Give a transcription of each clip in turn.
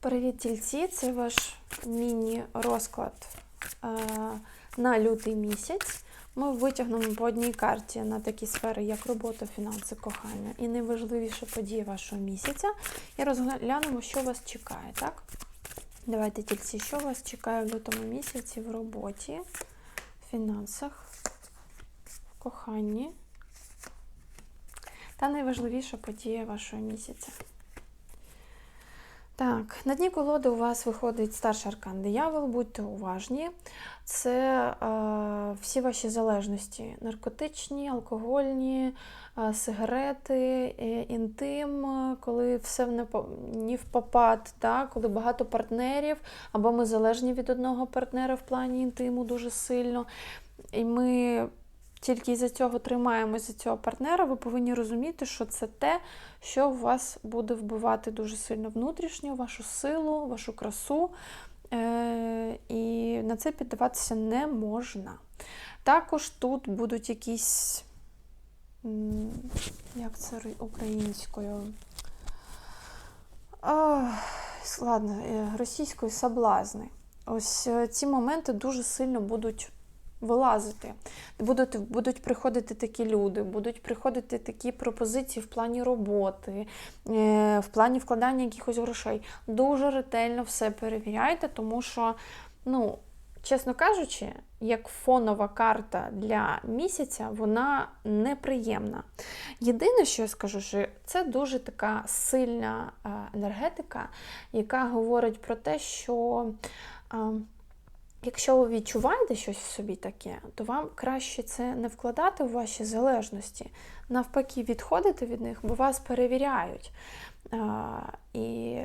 Привіт, тільці! Це ваш міні-розклад е, на лютий місяць. Ми витягнемо по одній карті на такі сфери, як робота, фінанси, кохання і найважливіша подія вашого місяця. І розглянемо, що вас чекає, так? Давайте тільці, що вас чекає в лютому місяці в роботі, в фінансах, в коханні. Та найважливіша подія вашого місяця. Так, на дні колоди у вас виходить старший аркан диявол, будьте уважні. Це е, всі ваші залежності: наркотичні, алкогольні, е, сигарети, е, інтим, е, коли все в непо- ні в попад, так? коли багато партнерів, або ми залежні від одного партнера в плані інтиму дуже сильно. І ми тільки із-за цього тримаємося за цього партнера, ви повинні розуміти, що це те, що вас буде вбивати дуже сильно внутрішньо, вашу силу, вашу красу. Е- і на це піддаватися не можна. Також тут будуть якісь, як це українською? А, е, російською соблазни. Ось е, ці моменти дуже сильно будуть вилазити. Будуть, будуть приходити такі люди, будуть приходити такі пропозиції в плані роботи, е, в плані вкладання якихось грошей. Дуже ретельно все перевіряйте, тому що, ну, чесно кажучи, як фонова карта для місяця, вона неприємна. Єдине, що я скажу, що це дуже така сильна е, енергетика, яка говорить про те, що. Е, Якщо ви відчуваєте щось в собі таке, то вам краще це не вкладати в ваші залежності, навпаки, відходити від них, бо вас перевіряють. І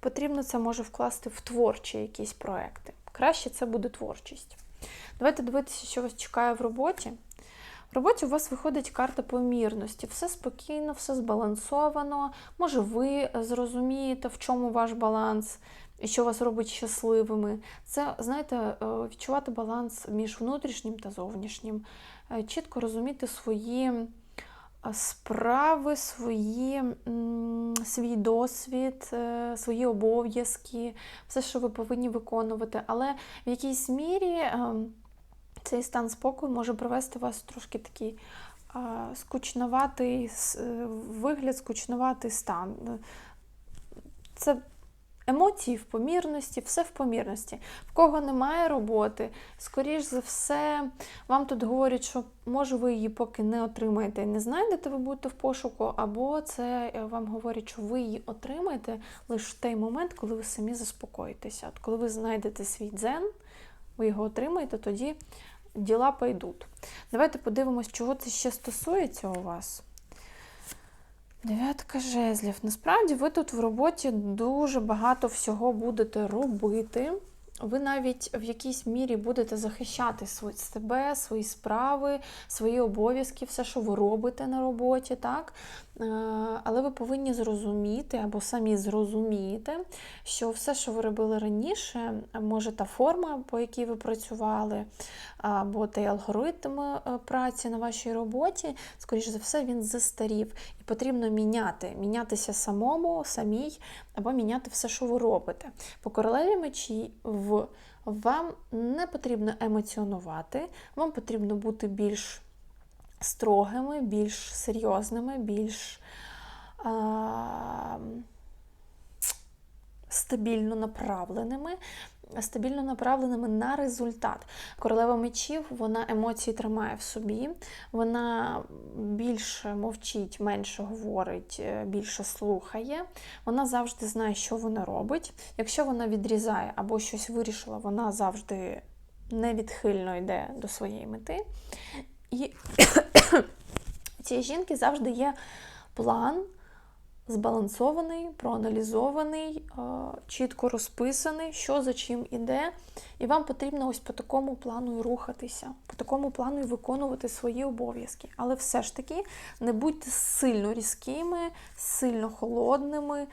потрібно це може вкласти в творчі якісь проекти. Краще це буде творчість. Давайте дивитися, що вас чекає в роботі. В роботі у вас виходить карта помірності. Все спокійно, все збалансовано. Може, ви зрозумієте, в чому ваш баланс і що вас робить щасливими. Це, знаєте, е, відчувати баланс між внутрішнім та зовнішнім, Е, чітко розуміти свої е, справи, свої, свій досвід, свої обов'язки, все, що ви повинні виконувати. Але в якійсь мірі цей стан спокою може привести вас трошки такий скучноватий вигляд, скучноватий стан. Це емоції в помірності, все в помірності. В кого немає роботи, скоріш за все, вам тут говорять, що може ви її поки не отримаєте і не знайдете, ви будете в пошуку, або це е, вам говорять, що ви її отримаєте лише в той момент, коли ви самі заспокоїтеся. От коли ви знайдете свій дзен, ви його отримаєте, тоді діла пойдуть. Давайте подивимось, чого це ще стосується у вас. Дев'ятка жезлів. Насправді ви тут в роботі дуже багато всього будете робити. Ви навіть в якійсь мірі будете захищати себе, свої справи, свої обов'язки, все, що ви робите на роботі, так? Е, Але ви повинні зрозуміти або самі зрозумієте, що все, що ви робили раніше, може та форма, по якій ви працювали, або той алгоритм е, праці на вашій роботі, скоріш за все, він застарів. І потрібно міняти, мінятися самому, самій, або міняти все, що ви робите. По королеві мечі в вам не потрібно емоціонувати, вам потрібно бути більш строгими, більш серйозними, більш а, стабільно направленими. Стабільно направленими на результат. Королева мечів, вона емоції тримає в собі, вона більше мовчить, менше говорить, е, більше слухає. Вона завжди знає, що вона робить. Якщо вона відрізає або щось вирішила, вона завжди невідхильно йде до своєї мети. І цієї жінки завжди є план збалансований, проаналізований, е, чітко розписаний, що за чим іде. І вам потрібно ось по такому плану і рухатися, по такому плану і виконувати свої обов'язки. Але все ж таки не будьте сильно різкими, сильно холодними,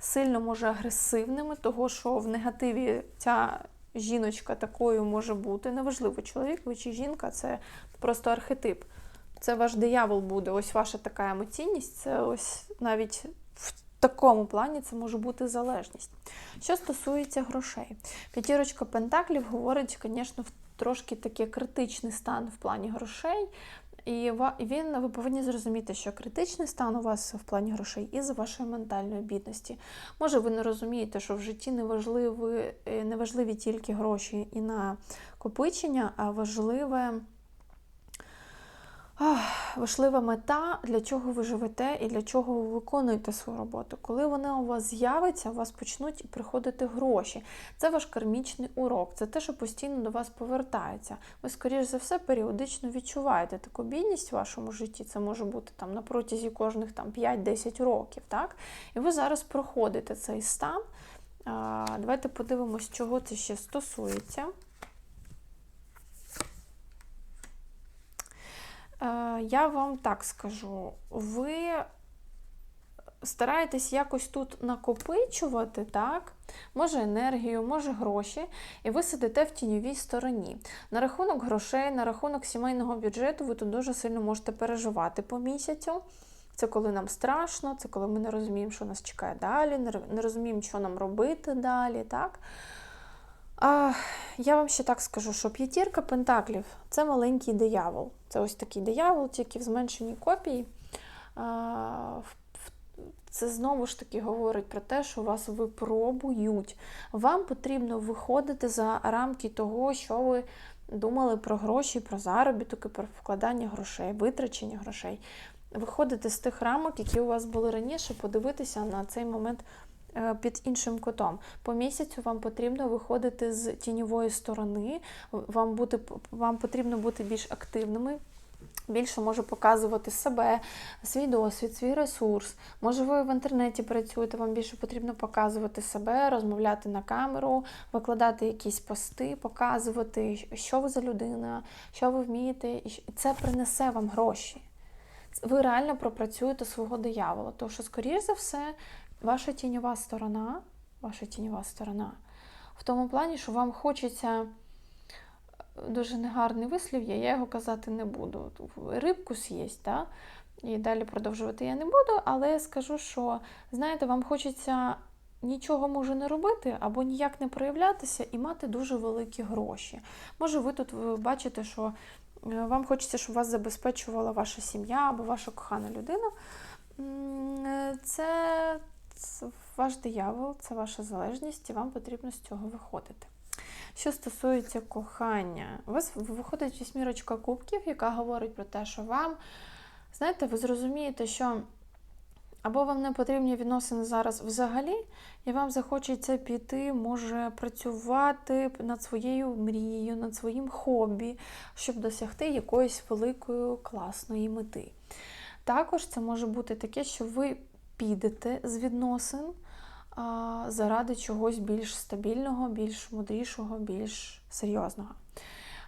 сильно може агресивними, того що в негативі ця жіночка такою може бути. Неважливо, чоловік ви чи жінка, це просто архетип. Це ваш диявол буде, ось ваша така емоційність, це ось навіть в такому плані це може бути залежність. Що стосується грошей, п'ятірочка Пентаклів говорить, звісно, в трошки такий критичний стан в плані грошей. І він, ви повинні зрозуміти, що критичний стан у вас в плані грошей із вашої ментальної бідності. Може, ви не розумієте, що в житті не важливі, не важливі тільки гроші і накопичення, а важливе важлива мета, для чого ви живете і для чого ви виконуєте свою роботу. Коли вона у вас з'явиться, у вас почнуть приходити гроші. Це ваш кармічний урок, це те, що постійно до вас повертається. Ви, скоріш за все, періодично відчуваєте таку бідність в вашому житті. Це може бути там на протязі кожних там 5-10 років. так? І ви зараз проходите цей стан. Давайте подивимось, чого це ще стосується. Я вам так скажу, ви стараєтесь якось тут накопичувати, так? Може енергію, може гроші, і ви сидите в тіньовій стороні. На рахунок грошей, на рахунок сімейного бюджету, ви тут дуже сильно можете переживати по місяцю. Це коли нам страшно, це коли ми не розуміємо, що нас чекає далі, не розуміємо, що нам робити далі. так? А, Я вам ще так скажу, що п'ятірка пентаклів це маленький диявол. Це ось такий диявол, тільки в зменшеній копії. А, це знову ж таки говорить про те, що вас випробують. Вам потрібно виходити за рамки того, що ви думали про гроші, про заробіток про вкладання грошей, витрачення грошей. Виходити з тих рамок, які у вас були раніше, подивитися на цей момент під іншим кутом. По місяцю вам потрібно виходити з тіньової сторони, вам, бути, вам потрібно бути більш активними. Більше може показувати себе, свій досвід, свій ресурс. Може, ви в інтернеті працюєте, вам більше потрібно показувати себе, розмовляти на камеру, викладати якісь пости, показувати, що ви за людина, що ви вмієте, і це принесе вам гроші. Ви реально пропрацюєте свого диявола. Тому що, скоріш за все, ваша тіньова сторона, ваша тіньова сторона, в тому плані, що вам хочеться е, дуже негарний вислів, є, я його казати не буду. Рибку з'їсть, да? і далі продовжувати я не буду, але скажу, що, знаєте, вам хочеться. Нічого може не робити або ніяк не проявлятися і мати дуже великі гроші. Може, ви тут бачите, що е, вам хочеться, щоб вас забезпечувала ваша сім'я або ваша кохана людина. Е, це ваш диявол, це ваша залежність, і вам потрібно з цього виходити. Що стосується кохання, у вас виходить вісьмірочка кубків, яка говорить про те, що вам, знаєте, ви зрозумієте, що або вам не потрібні відносини зараз взагалі, і вам захочеться піти, може працювати над своєю мрією, над своїм хобі, щоб досягти якоїсь великої класної мети. Також це може бути таке, що ви підете з відносин заради чогось більш стабільного, більш мудрішого, більш серйозного.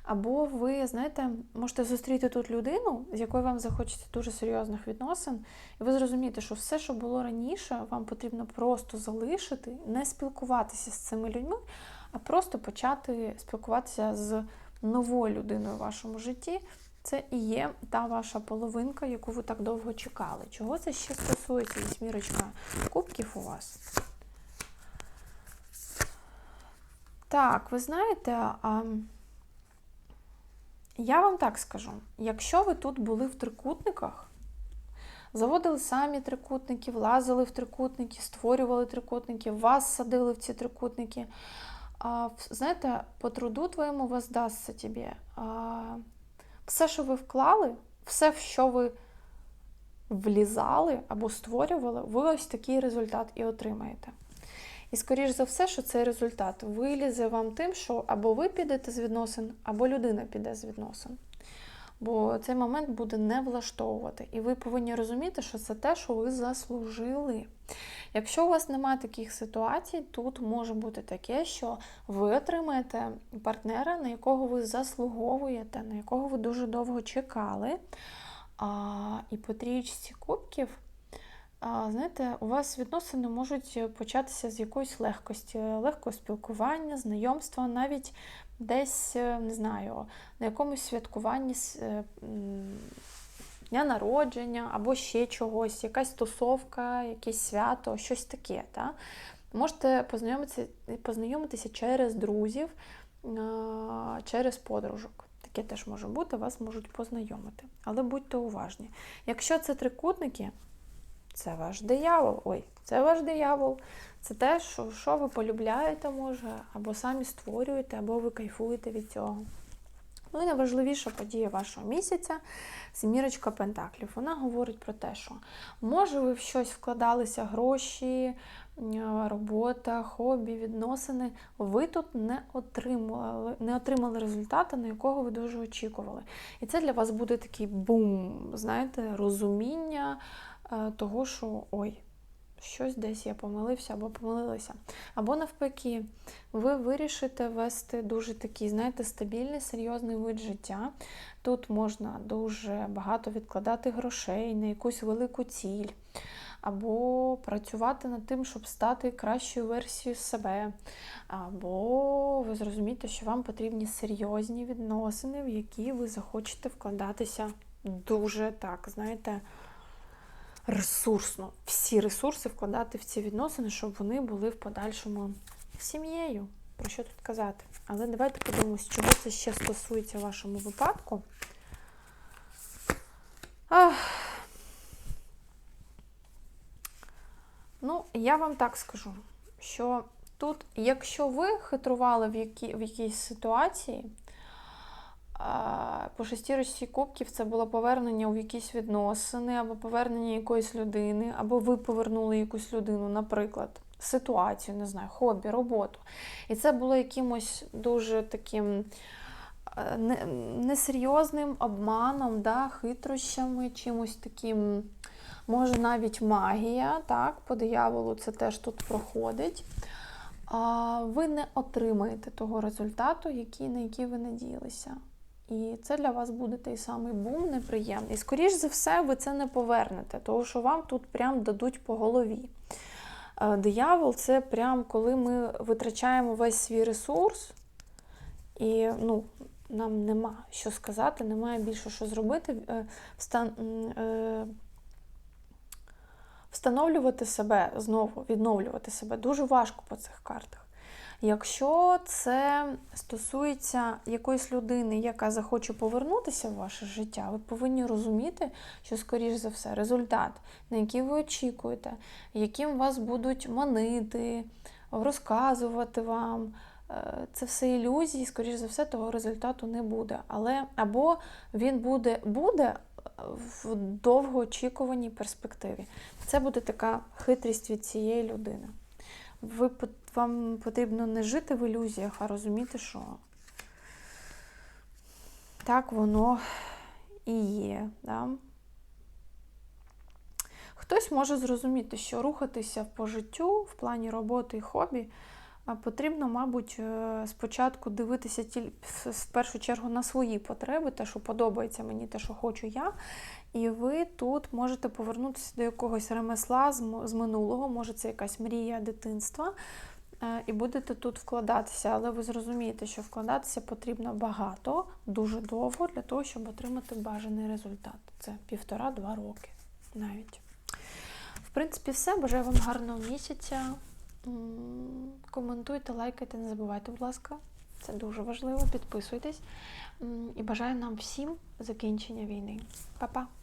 Або ви, знаєте, можете зустріти тут людину, з якою вам захочеться дуже серйозних відносин, і ви зрозумієте, що все, що було раніше, вам потрібно просто залишити, не спілкуватися з цими людьми, а просто почати спілкуватися з новою людиною в вашому житті, це і є та ваша половинка, яку ви так довго чекали. Чого це ще стосується вісьмірочка кубків у вас? Так, ви знаєте, а, я вам так скажу: якщо ви тут були в трикутниках, заводили самі трикутники, влазили в трикутники, створювали трикутники, вас садили в ці трикутники, а, знаєте, по труду твоєму воздасться тобі. А, все, що ви вклали, все, в що ви влізали або створювали, ви ось такий результат і отримаєте. І, скоріш за все, що цей результат вилізе вам тим, що або ви підете з відносин, або людина піде з відносин бо цей момент буде не влаштовувати. І ви повинні розуміти, що це те, що ви заслужили. Якщо у вас немає таких ситуацій, тут може бути таке, що ви отримаєте партнера, на якого ви заслуговуєте, на якого ви дуже довго чекали. А, І по трієчці кубків. А, Знаєте, у вас відносини можуть початися з якоїсь легкості, легкого спілкування, знайомства, навіть десь, е, не знаю, на якомусь святкуванні е, дня народження або ще чогось, якась тусовка, якесь свято, щось таке. Та? Можете познайомитися, познайомитися через друзів, е, через подружок. Таке теж може бути, вас можуть познайомити. Але будьте уважні. Якщо це трикутники, це ваш диявол. Ой, це ваш диявол. Це те, що, що ви полюбляєте, може, або самі створюєте, або ви кайфуєте від цього. Ну і найважливіша подія вашого місяця змірочка Пентаклів. Вона говорить про те, що може ви в щось вкладалися гроші, робота, хобі, відносини. Ви тут не отримали, не отримали результату, на якого ви дуже очікували. І це для вас буде такий бум, знаєте, розуміння того, що ой. Щось десь я помилився або помилилася. Або навпаки, ви вирішите вести дуже такий, знаєте, стабільний, серйозний вид життя. Тут можна дуже багато відкладати грошей на якусь велику ціль, або працювати над тим, щоб стати кращою версією себе. Або ви зрозумієте, що вам потрібні серйозні відносини, в які ви захочете вкладатися дуже так, знаєте ресурсно, всі ресурси вкладати в ці відносини, щоб вони були в подальшому сім'єю. Про що тут казати? Але давайте подивимось, чого це ще стосується в вашому випадку. Ах. Ну, я вам так скажу, що тут, якщо ви хитрували в, які, в якійсь ситуації, по шестірочці кубків це було повернення у якісь відносини, або повернення якоїсь людини, або ви повернули якусь людину, наприклад, ситуацію, не знаю, хобі, роботу. І це було якимось дуже таким несерйозним обманом, да, хитрощами, чимось таким, може, навіть магія, так, по дияволу це теж тут проходить. Ви не отримаєте того результату, який, на який ви надіялися. І це для вас буде той самий бум неприємний. Скоріш за все, ви це не повернете, тому що вам тут прям дадуть по голові. Е, диявол це прям коли ми витрачаємо весь свій ресурс, і ну, нам нема що сказати, немає більше що зробити. Е. Е, встановлювати себе знову, відновлювати себе дуже важко по цих картах. Якщо це стосується якоїсь людини, яка захоче повернутися в ваше життя, ви повинні розуміти, що, скоріш за все, результат, на який ви очікуєте, яким вас будуть манити, розказувати вам. Е, це все ілюзії, скоріш за все, того результату не буде. Але або він буде буде в довгоочікуваній перспективі. Це буде така хитрість від цієї людини. Ви вам потрібно не жити в ілюзіях, а розуміти, що так воно і є. Да? Хтось може зрозуміти, що рухатися по життю в плані роботи і хобі потрібно, мабуть, е, спочатку дивитися в першу чергу на свої потреби, те, що подобається мені, те, що хочу я. І ви тут можете повернутися до якогось ремесла з минулого, може це якась мрія дитинства. Е, і будете тут вкладатися, але ви зрозумієте, що вкладатися потрібно багато, дуже довго для того, щоб отримати бажаний результат. Це півтора-два роки навіть. В принципі, все. Бажаю вам гарного місяця. Коментуйте, лайкайте, не забувайте, будь ласка. Це дуже важливо. Підписуйтесь. І бажаю нам всім закінчення війни. Па-па!